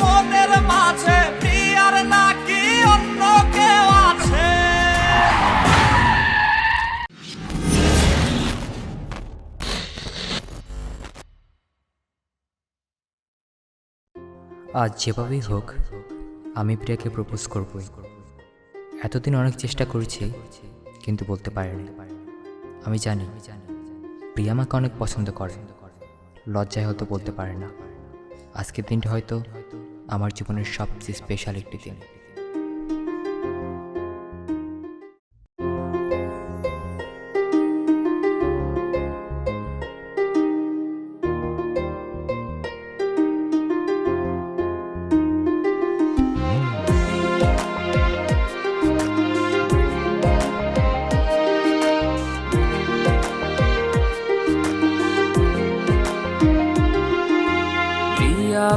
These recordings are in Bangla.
মনের মাঝে, প্রিয়ার নাকি অন্য কেউ আছে? আজ যেভাবেই হোক, আমি প্রিয়াকে প্রপোজ করবই। এতদিন অনেক চেষ্টা করেছি, কিন্তু বলতে পারিনি। আমি জানি, প্রিয়া আমাকে অনেক পছন্দ করে, লজ্জায় হয়তো বলতে পারে না। আজকের দিনটি হয়তো আমার জীবনের সবচেয়ে স্পেশাল একটি দিন।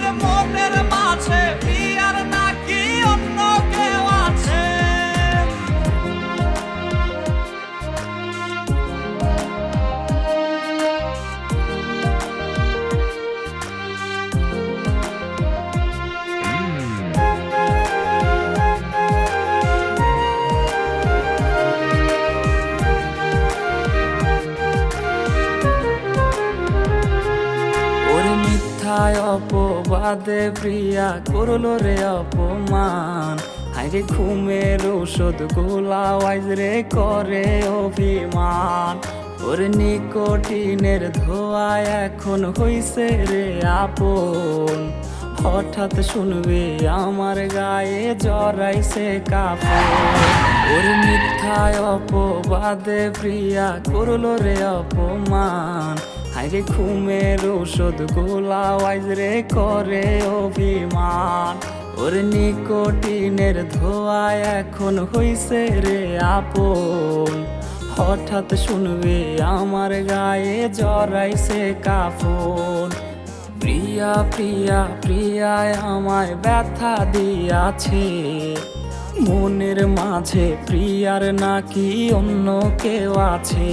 আরে মনের মাঝে প্রিয়ার নাকি অন্য মিথ্যায় অপবাদে প্রিয়া করল রে অপমান? হাইরে ঘুমের ওষুধ গোলা রে করে অভিমান। ওর নিকোটিনের ধোয়া এখন হইছে রে আপন। হঠাৎ শুনবে আমার গায়ে জড়াইছে কাপড় ওর মিথ্যায় অপবাদে প্রিয়া করল রে অপমান। হাইরে ঘুমের ওষুধ গোলা ওয়াইজ রে করে অভিমান। ওর নিকোটিনের ধোয়া এখন হইছে রে আপন। হঠাৎ শুনবে আমার গায়ে জড়াইছে কাফন। প্রিয়া প্রিয়া, প্রিয়ায় আমায় ব্যথা দিয়াছে। মনের মাঝে প্রিয়ার নাকি অন্য কেউ আছে।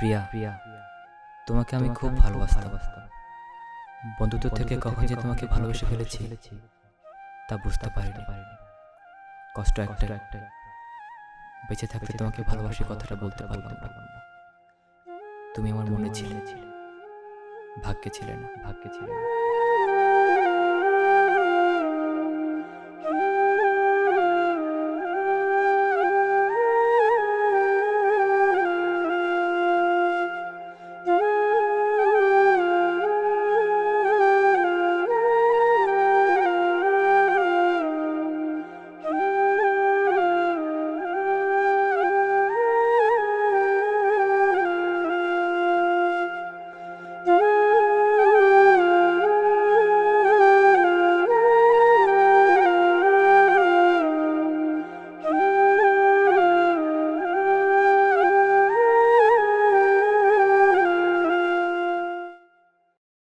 প্রিয়া প্রিয়া তোমাকে আমি খুব ভালোবাসতাম। বন্ধুত্ব থেকে কখন যে তোমাকে ভালোবেসে ফেলেছি তা বুঝতে পারিনি। কষ্ট একটা। একটা। বেঁচে থাকতে তোমাকে ভালোবাসি কথাটা বলতে পারলাম না। তুমি আমার মনে ছিলে। ভাগ্যে ছিলে না। ভাগ্যে ছিলে না।